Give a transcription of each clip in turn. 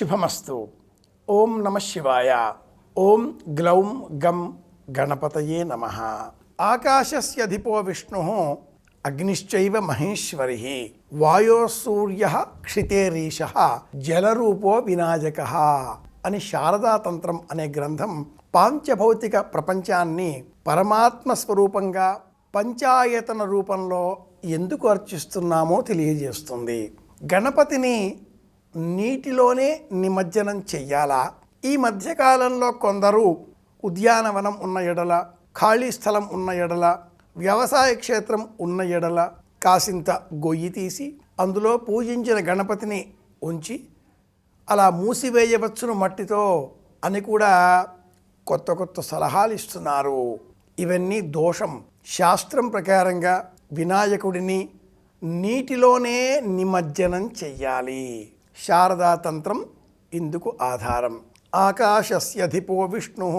శుభమస్తు. ఓం నమ శివాయ. ఓం గ్లౌం గం గణపతయే నమ. ఆకాశస్యధిపో విష్ణు అగ్నిశ్చైవ మహేశ్వరి వాయోసూర్య క్షితేరీష జలరూపో వినాయక అని శారదాతంత్రం అనే గ్రంథం పాంచభౌతిక ప్రపంచాన్ని పరమాత్మ స్వరూపంగా పంచాయతన రూపంలో ఎందుకు అర్చిస్తున్నామో తెలియజేస్తుంది. గణపతిని నీటిలోనే నిమజ్జనం చెయ్యాలా? ఈ మధ్యకాలంలో కొందరు ఉద్యానవనం ఉన్న ఎడల ఖాళీ స్థలం ఉన్న ఎడల వ్యవసాయ క్షేత్రం ఉన్న ఎడల కాసింత గొయ్యి తీసి అందులో పూజించిన గణపతిని ఉంచి అలా మూసివేయవచ్చును మట్టితో అని కూడా కొత్త కొత్త సలహాలు ఇస్తున్నారు. ఇవన్నీ దోషం. శాస్త్రం ప్రకారంగా వినాయకుడిని నీటిలోనే నిమజ్జనం చెయ్యాలి. శారదా తంత్రం ఇందుకు ఆధారం. ఆకాశస్యధిపో విష్ణు.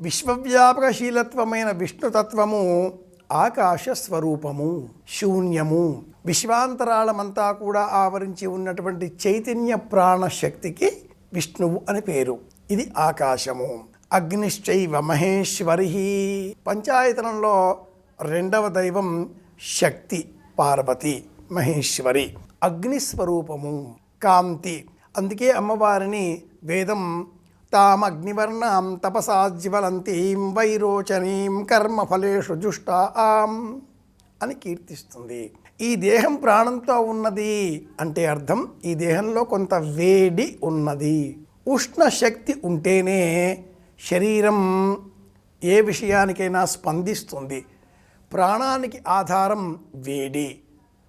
విశ్వవ్యాపకశీలత్వమైన విష్ణుతత్వము ఆకాశ స్వరూపము శూన్యము. విశ్వాంతరాళమంతా కూడా ఆవరించి ఉన్నటువంటి చైతన్య ప్రాణశక్తికి విష్ణువు అని పేరు. ఇది ఆకాశము. అగ్నిశ్చైవ మహేశ్వరి. పంచాయతనంలో రెండవ దైవం శక్తి పార్వతి మహేశ్వరి. అగ్నిస్వరూపము. కాంతి. అందుకే అమ్మవారిని వేదం తామగ్నివర్ణాం తపసాజ్వలంతీం వైరోచనీం కర్మఫలేషు జుష్టాం అని కీర్తిస్తుంది. ఈ దేహం ప్రాణంతో ఉన్నది అంటే అర్థం ఈ దేహంలో కొంత వేడి ఉన్నది. ఉష్ణ శక్తి ఉంటేనే శరీరం ఏ విషయానికైనా స్పందిస్తుంది. ప్రాణానికి ఆధారం వేడి.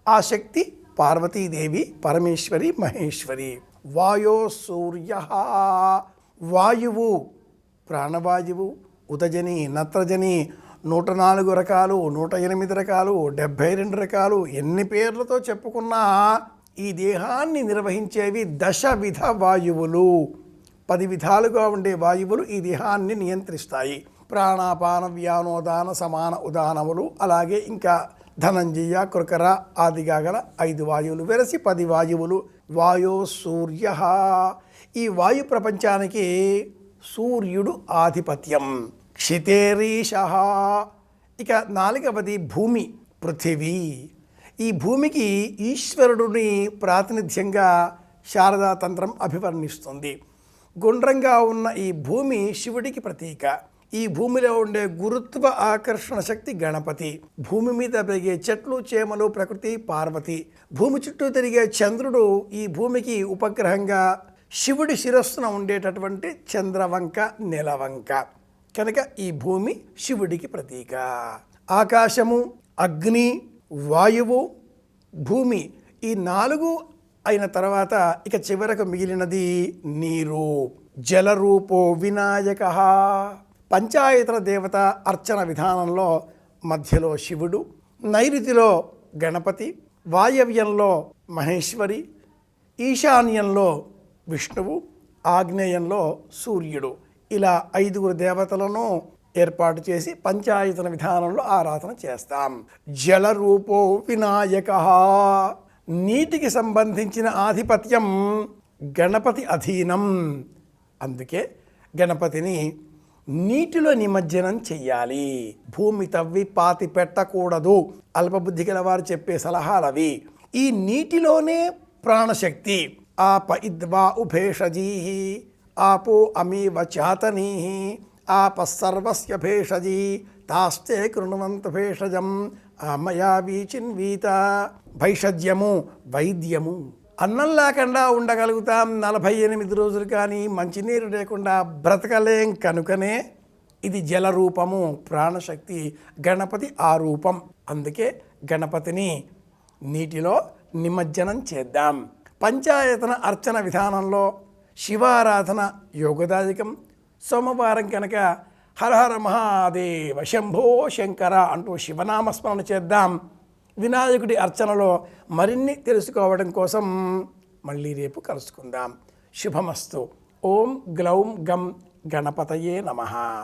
ఆ శక్తి పార్వతీదేవి పరమేశ్వరి మహేశ్వరి. వాయో సూర్య. వాయువు ప్రాణవాయువు ఉదజని నత్రజని నూట నాలుగు రకాలు నూట ఎనిమిది రకాలు డెబ్భై రెండు రకాలు ఎన్ని పేర్లతో చెప్పుకున్నా ఈ దేహాన్ని నిర్వహించేవి దశ విధ వాయువులు. పది విధాలుగా ఉండే వాయువులు ఈ దేహాన్ని నియంత్రిస్తాయి. ప్రాణాపాన వ్యానోదాన సమాన ఉదానములు అలాగే ఇంకా ధనంజయ కృకర ఆదిగా గల ఐదు వాయువులు వెరసి పది వాయువులు. వాయో సూర్య. ఈ వాయు ప్రపంచానికి సూర్యుడు ఆధిపత్యం. క్షితేరీష ఇక నాలుగవది భూమి పృథివీ. ఈ భూమికి ఈశ్వరుడిని ప్రాతినిధ్యంగా శారదా తంత్రం అభివర్ణిస్తుంది. గుండ్రంగా ఉన్న ఈ భూమి శివుడికి ప్రతీక. ఈ భూమిలో ఉండే గురుత్వ ఆకర్షణ శక్తి గణపతి. భూమి మీద పెరిగే చెట్లు చేమలు ప్రకృతి పార్వతి. భూమి చుట్టూ తిరిగే చంద్రుడు ఈ భూమికి ఉపగ్రహంగా శివుడి శిరస్సున ఉండేటటువంటి చంద్రవంక నెలవంక. కనుక ఈ భూమి శివుడికి ప్రతీక. ఆకాశము అగ్ని వాయువు భూమి ఈ నాలుగు అయిన తర్వాత ఇక చివరకు మిగిలినది నీరు. జలరూపో వినాయక. పంచాయతన దేవత అర్చన విధానంలో మధ్యలో శివుడు నైరుతిలో గణపతి వాయవ్యంలో మహేశ్వరి ఈశాన్యంలో విష్ణువు ఆగ్నేయంలో సూర్యుడు. ఇలా ఐదుగురు దేవతలను ఏర్పాటు చేసి పంచాయతన విధానంలో ఆరాధన చేస్తాం. జలరూపో వినాయక నీటికి సంబంధించిన ఆధిపత్యం గణపతి అధీనం. అందుకే గణపతిని నీటిలో నిమజ్జనం చెయ్యాలి. భూమి తవ్వి పాతి పెట్టకూడదు. అల్పబుద్ధి గల వారు చెప్పే సలహాలు అవి ఈ నీటిలోనే ప్రాణశక్తి. ఆప ఇద్వా ఉభేషజీ ఆపో అమీవ చాతనీ ఆప సర్వస్య భేషజీ. తాస్తే కృణవంత భేషజం. మయా వీచిన్వీత. భైషజ్యము వైద్యము. అన్నం లేకుండా ఉండగలుగుతాం నలభై ఎనిమిది రోజులు కానీ మంచినీరు లేకుండా బ్రతకలేం కనుకనే ఇది జల రూపము ప్రాణశక్తి గణపతి ఆ రూపం అందుకే గణపతిని నీటిలో నిమజ్జనం చేద్దాం. పంచాయతన అర్చన విధానంలో శివారాధన యోగదాయకం. సోమవారం కనుక హరహర మహాదేవ శంభో శంకర అంటూ శివనామస్మరణ చేద్దాం. వినాయకుడి అర్చనలో మరిన్ని తెలుసుకోవడం కోసం మళ్ళీ రేపు కలుసుకుందాం. శుభమస్తు. ఓం గ్లౌం గం గణపతయే నమః.